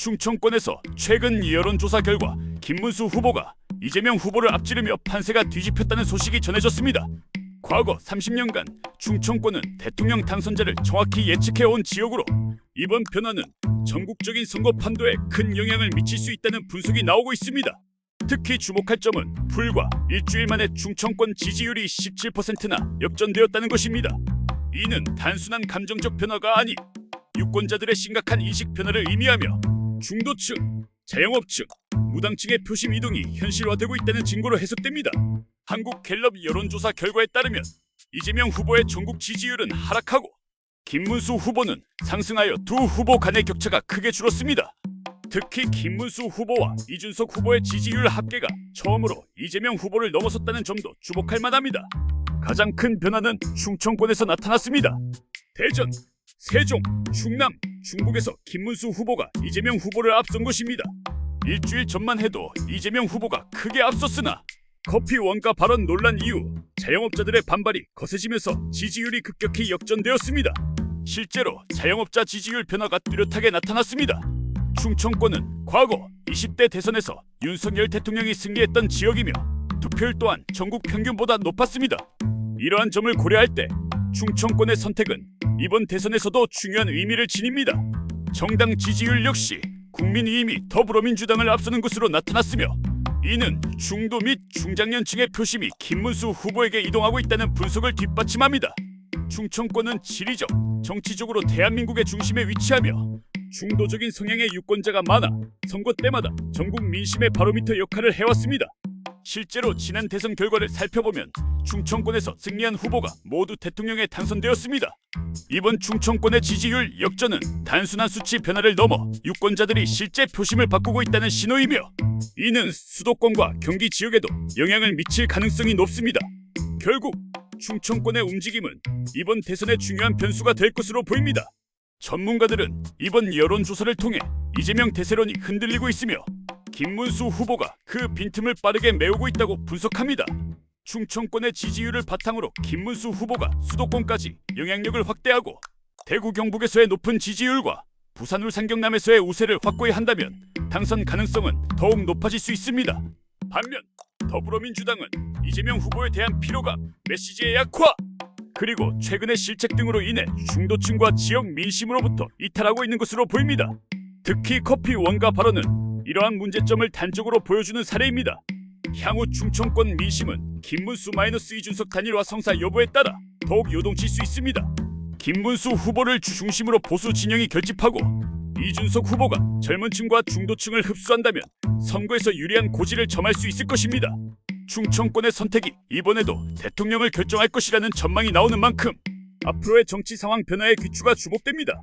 충청권에서 최근 여론조사 결과 김문수 후보가 이재명 후보를 앞지르며 판세가 뒤집혔다는 소식이 전해졌습니다. 과거 30년간 충청권은 대통령 당선자를 정확히 예측해온 지역으로 이번 변화는 전국적인 선거 판도에 큰 영향을 미칠 수 있다는 분석이 나오고 있습니다. 특히 주목할 점은 불과 일주일 만에 충청권 지지율이 17%나 역전되었다는 것입니다. 이는 단순한 감정적 변화가 아닌 유권자들의 심각한 인식 변화를 의미하며 중도층, 자영업층, 무당층의 표심 이동이 현실화되고 있다는 증거로 해석됩니다. 한국 갤럽 여론조사 결과에 따르면 이재명 후보의 전국 지지율은 하락하고 김문수 후보는 상승하여 두 후보 간의 격차가 크게 줄었습니다. 특히 김문수 후보와 이준석 후보의 지지율 합계가 처음으로 이재명 후보를 넘어섰다는 점도 주목할 만합니다. 가장 큰 변화는 충청권에서 나타났습니다. 대전, 세종, 충남, 중국에서 김문수 후보가 이재명 후보를 앞선 것입니다. 일주일 전만 해도 이재명 후보가 크게 앞섰으나 커피 원가 발언 논란 이후 자영업자들의 반발이 거세지면서 지지율이 급격히 역전되었습니다. 실제로 자영업자 지지율 변화가 뚜렷하게 나타났습니다. 충청권은 과거 20대 대선에서 윤석열 대통령이 승리했던 지역이며 투표율 또한 전국 평균보다 높았습니다. 이러한 점을 고려할 때 충청권의 선택은 이번 대선에서도 중요한 의미를 지닙니다. 정당 지지율 역시 국민의힘 이 더불어민주당을 앞서는 것으로 나타났으며 이는 중도 및 중장년층의 표심이 김문수 후보에게 이동하고 있다는 분석을 뒷받침합니다. 충청권은 지리적, 정치적으로 대한민국의 중심에 위치하며 중도적인 성향의 유권자가 많아 선거 때마다 전국 민심의 바로미터 역할을 해왔습니다. 실제로 지난 대선 결과를 살펴보면 충청권에서 승리한 후보가 모두 대통령에 당선되었습니다. 이번 충청권의 지지율 역전은 단순한 수치 변화를 넘어 유권자들이 실제 표심을 바꾸고 있다는 신호이며 이는 수도권과 경기 지역에도 영향을 미칠 가능성이 높습니다. 결국 충청권의 움직임은 이번 대선의 중요한 변수가 될 것으로 보입니다. 전문가들은 이번 여론조사를 통해 이재명 대세론이 흔들리고 있으며 김문수 후보가 그 빈틈을 빠르게 메우고 있다고 분석합니다. 충청권의 지지율을 바탕으로 김문수 후보가 수도권까지 영향력을 확대하고 대구 경북에서의 높은 지지율과 부산 울산 경남에서의 우세를 확고히 한다면 당선 가능성은 더욱 높아질 수 있습니다. 반면 더불어민주당은 이재명 후보에 대한 피로감, 메시지의 약화, 그리고 최근의 실책 등으로 인해 중도층과 지역 민심으로부터 이탈하고 있는 것으로 보입니다. 특히 커피 원가 발언은 이러한 문제점을 단적으로 보여주는 사례입니다. 향후 충청권 민심은 김문수 마이너스 이준석 단일화 성사 여부에 따라 더욱 요동칠 수 있습니다. 김문수 후보를 주 중심으로 보수 진영이 결집하고 이준석 후보가 젊은 층과 중도층을 흡수한다면 선거에서 유리한 고지를 점할 수 있을 것입니다. 충청권의 선택이 이번에도 대통령을 결정할 것이라는 전망이 나오는 만큼 앞으로의 정치 상황 변화의 귀추가 주목됩니다.